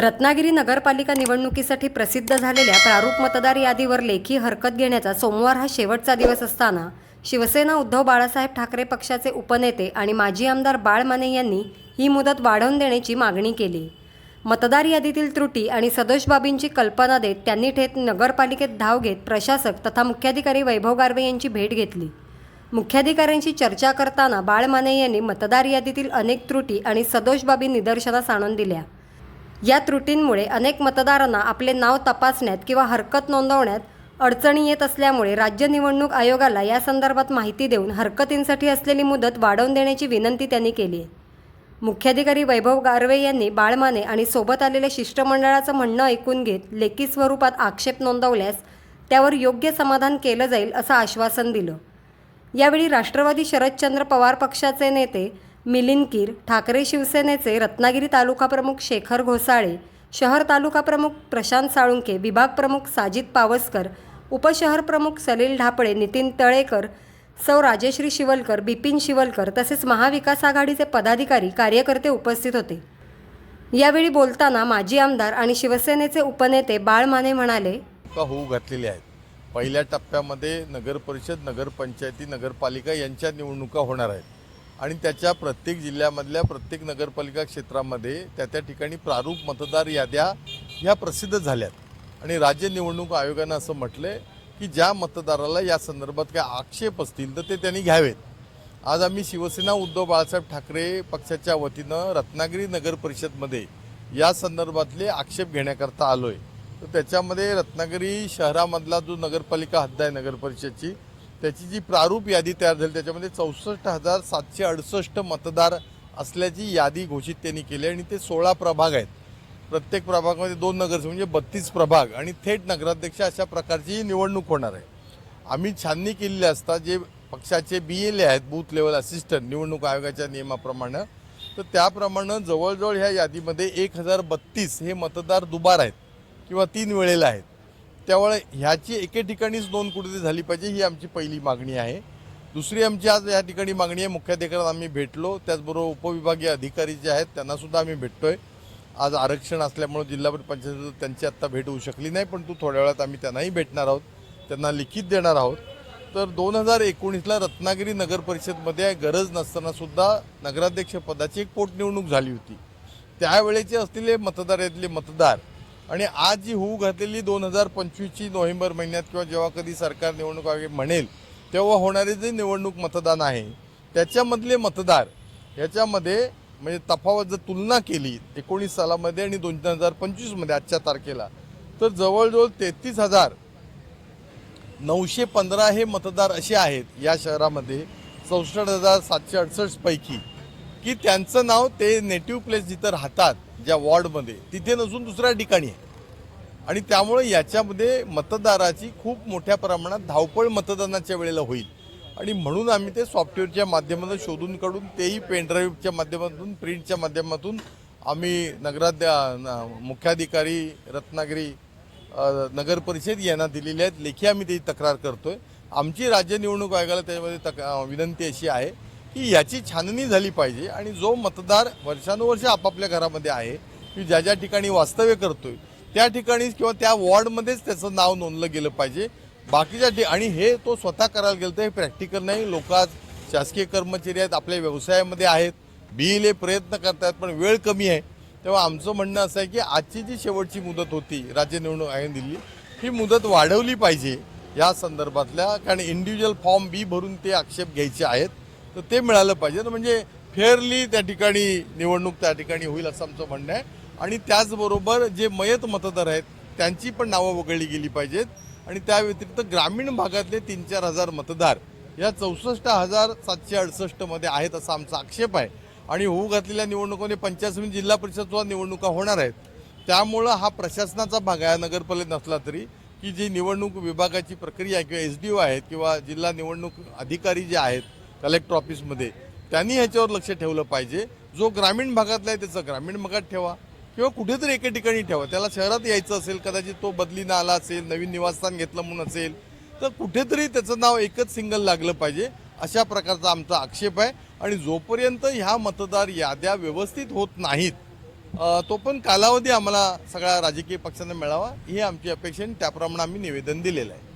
रत्नागिरी नगरपालिका निवडणुकीसाठी प्रसिद्ध झालेल्या प्रारूप मतदार यादीवर लेखी हरकत घेण्याचा सोमवार हा शेवटचा दिवस असताना शिवसेना उद्धव बाळासाहेब ठाकरे पक्षाचे उपनेते आणि माजी आमदार बाळ माने यांनी ही मुदत वाढवून देण्याची मागणी केली. मतदार यादीतील त्रुटी आणि सदोष बाबींची कल्पना देत त्यांनी थेट नगरपालिकेत धाव घेत प्रशासक तथा मुख्याधिकारी वैभव गारवे यांची भेट घेतली. मुख्याधिकाऱ्यांशी चर्चा करताना बाळ माने यांनी मतदार यादीतील अनेक त्रुटी आणि सदोष बाबी निदर्शनास आणून दिल्या. या त्रुटींमुळे अनेक मतदारांना आपले नाव तपासण्यात किंवा हरकत नोंदवण्यात अडचणी येत असल्यामुळे राज्य निवडणूक आयोगाला या संदर्भात माहिती देऊन हरकतींसाठी असलेली मुदत वाढवून देण्याची विनंती त्यांनी केली आहे. मुख्याधिकारी वैभव गारवे यांनी बाळमाने आणि सोबत आलेल्या शिष्टमंडळाचं म्हणणं ऐकून घेत लेखी स्वरूपात आक्षेप नोंदवल्यास त्यावर योग्य समाधान केलं जाईल असं आश्वासन दिलं. यावेळी राष्ट्रवादी शरदचंद्र पवार पक्षाचे नेते मिलिंद कीर ठाकरे शिवसेनेचे रत्नागिरी तालुका प्रमुख शेखर घोसाळे शहर तालुका प्रमुख प्रशांत साळुंके विभाग प्रमुख साजिद पावसकर उपशहर प्रमुख सलील ढापळे नितीन तळेकर सौ राजेश्री शिवलकर बिपिन शिवलकर तसेच महाविकास आघाडीचे पदाधिकारी कार्यकर्ते उपस्थित होते. यावेळी बोलताना माजी आमदार आणि शिवसेनेचे उपनेते बाळ माने म्हणाले होऊ घातलेले आहेत? पहिल्या टप्प्यामध्ये नगर परिषद नगरपंचायती नगरपालिका यांच्या निवडणुका होणार आहेत. आणि त्याच्या प्रत्येक जिल्ह्यामधल्या प्रत्येक नगरपालिका क्षेत्रामध्ये त्या त्या ठिकाणी प्रारूप मतदार याद्या ह्या प्रसिद्ध झाल्यात. आणि राज्य निवडणूक आयोगानं असं म्हटलंय की ज्या मतदाराला या संदर्भात काय आक्षेप असतील तर ते त्यांनी घ्यावेत. आज आम्ही शिवसेना उद्धव बाळासाहेब ठाकरे पक्षाच्या वतीनं रत्नागिरी नगर परिषदमध्ये या संदर्भातले आक्षेप घेण्याकरता आलो आहे तर त्याच्यामध्ये रत्नागिरी शहरामधला जो नगरपालिका हद्द आहे नगरपरिषदची त्याची जी प्रारूप यादी तयार झाली त्याच्यामध्ये चौसष्ट हजार सातशे अडुसष्ट मतदार असल्याची यादी घोषित त्यांनी केली आणि ते सोळा प्रभाग आहेत. प्रत्येक प्रभागामध्ये दोन नगरसेवक म्हणजे बत्तीस प्रभाग. आणि थेट नगराध्यक्ष अशा प्रकारची ही निवडणूक होणार आहे. आम्ही छाननी केलेली असता जे पक्षाचे बी एल ए आहेत बूथ लेवल असिस्टंट निवडणूक आयोगाच्या नियमाप्रमाणे. तर त्याप्रमाणे जवळजवळ ह्या यादीमध्ये एक हजार बत्तीस हे मतदार दुबार आहेत किंवा तीन वेळेला आहेत. त्यामुळे ह्याची एके ठिकाणीच नोंद कुठेतरी झाली पाहिजे ही आमची पहिली मागणी आहे. दुसरी आमची आज या ठिकाणी मागणी आहे मुख्याधिकाऱ्यांना आम्ही भेटलो त्याचबरोबर उपविभागीय अधिकारी जे आहेत त्यांनासुद्धा आम्ही भेटतोय. आज आरक्षण असल्यामुळे जिल्हा पंचायत त्यांची आत्ता भेट होऊ शकली नाही पण तू थोड्या वेळात आम्ही त्यांनाही भेटणार आहोत त्यांना लिखित देणार आहोत. तर दोन हजार एकोणीसला रत्नागिरी नगर परिषदमध्ये गरज नसतानासुद्धा नगराध्यक्षपदाची एक पोटनिवडणूक झाली होती. त्यावेळेचे असलेले मतदार यातले मतदार आणि आज जी होऊ घातलेली दोन हजार पंचवीसची नोव्हेंबर महिन्यात किंवा जेव्हा कधी सरकार निवडणूक आयोग म्हणेल तेव्हा होणारे जे निवडणूक मतदान आहे त्याच्यामधले मतदार याच्यामध्ये म्हणजे तफावत जर तुलना केली एकोणीस सालामध्ये आणि दोन हजार पंचवीसमध्ये आजच्या तारखेला तर जवळजवळ तेहतीस हजार नऊशे पंधरा हे मतदार असे आहेत या शहरामध्ये चौसष्ट हजार सातशे अडसष्टपैकी की त्यांचं नाव ते नेटिव्ह प्लेस जिथं राहतात ज्या वॉर्डमध्ये तिथे नसून दुसऱ्या ठिकाणी आहे. आणि त्यामुळे याच्यामध्ये मतदाराची खूप मोठ्या प्रमाणात धावपळ मतदानाच्या वेळेला होईल. आणि म्हणून आम्ही ते सॉफ्टवेअरच्या माध्यमातून शोधून काढून तेही पेनड्राईव्हच्या माध्यमातून प्रिंटच्या माध्यमातून आम्ही नगराध्या न- मुख्याधिकारी रत्नागिरी नगरपरिषद नगर परिषद यांना दिलेली आहेत. लेखी आम्ही त्याची तक्रार करतोय. आमची राज्य निवडणूक आयोगाला त्याच्यामध्ये तक विनंती अशी आहे की याची छाननी झाली पाहिजे आणि जो मतदार वर्षानुवर्ष आपापल्या घरामध्ये आहे की ज्या ज्या ठिकाणी वास्तव्य करतोय त्या ठिकाणीच किंवा त्या वॉर्डमध्येच त्याचं नाव नोंदलं गेलं पाहिजे. बाकीच्या ठि आणि हे तो स्वतः करायला गेलं तर हे प्रॅक्टिकल नाही. लोक आज शासकीय कर्मचारी आहेत आपल्या व्यवसायामध्ये आहेत बिले प्रयत्न करतात पण वेळ कमी आहे. तेव्हा आमचं म्हणणं असं आहे की आजची जी शेवटची मुदत होती राज्य निवडणूक आयोगाने दिली ही मुदत वाढवली पाहिजे. या संदर्भातल्या कारण इंडिव्हिज्युअल फॉर्म बी भरून ते आक्षेप घ्यायचे आहेत. तर ते मिळालं पाहिजे. तर म्हणजे फेअरली त्या ठिकाणी निवडणूक त्या ठिकाणी होईल असं आमचं म्हणणं आहे. आणि त्याचबरोबर जे मयत मतदार आहेत त्यांची पण नावं वगळली गेली पाहिजेत. आणि त्या व्यतिरिक्त ग्रामीण भागातले तीन चार हजार मतदार या चौसष्ट हजार सातशे अडसष्टमध्ये आहेत असा आमचा आक्षेप आहे. आणि होऊ घातलेल्या निवडणुकांमध्ये पंचायत जिल्हा परिषदसुद्धा निवडणुका होणार आहेत. त्यामुळं हा प्रशासनाचा भाग आहे नगरपालिका नसला तरी की जी निवडणूक विभागाची प्रक्रिया किंवा एस डी ओ आहेत किंवा जिल्हा निवडणूक अधिकारी जे आहेत कलेक्टर ऑफिसमध्ये. त्यांनी ह्याच्यावर लक्ष ठेवलं पाहिजे. जो ग्रामीण भागातला आहे त्याचं ग्रामीण भागात ठेवा. किंवा कुठेतरी एके ठिकाणी ठेवा. त्याला शहरात यायचं असेल कदाचित तो बदलीनं आला असेल नवीन निवासस्थान घेतलं म्हणून असेल तर कुठेतरी त्याचं नाव एकच सिंगल लागलं पाहिजे. अशा प्रकारचा आमचा आक्षेप आहे. आणि जोपर्यंत ह्या मतदार याद्या व्यवस्थित होत नाहीत तो पण कालावधी आम्हाला सगळ्या राजकीय पक्षांना मिळावा. ही आमची अपेक्षा आणि त्याप्रमाणे आम्ही निवेदन दिलेलं आहे.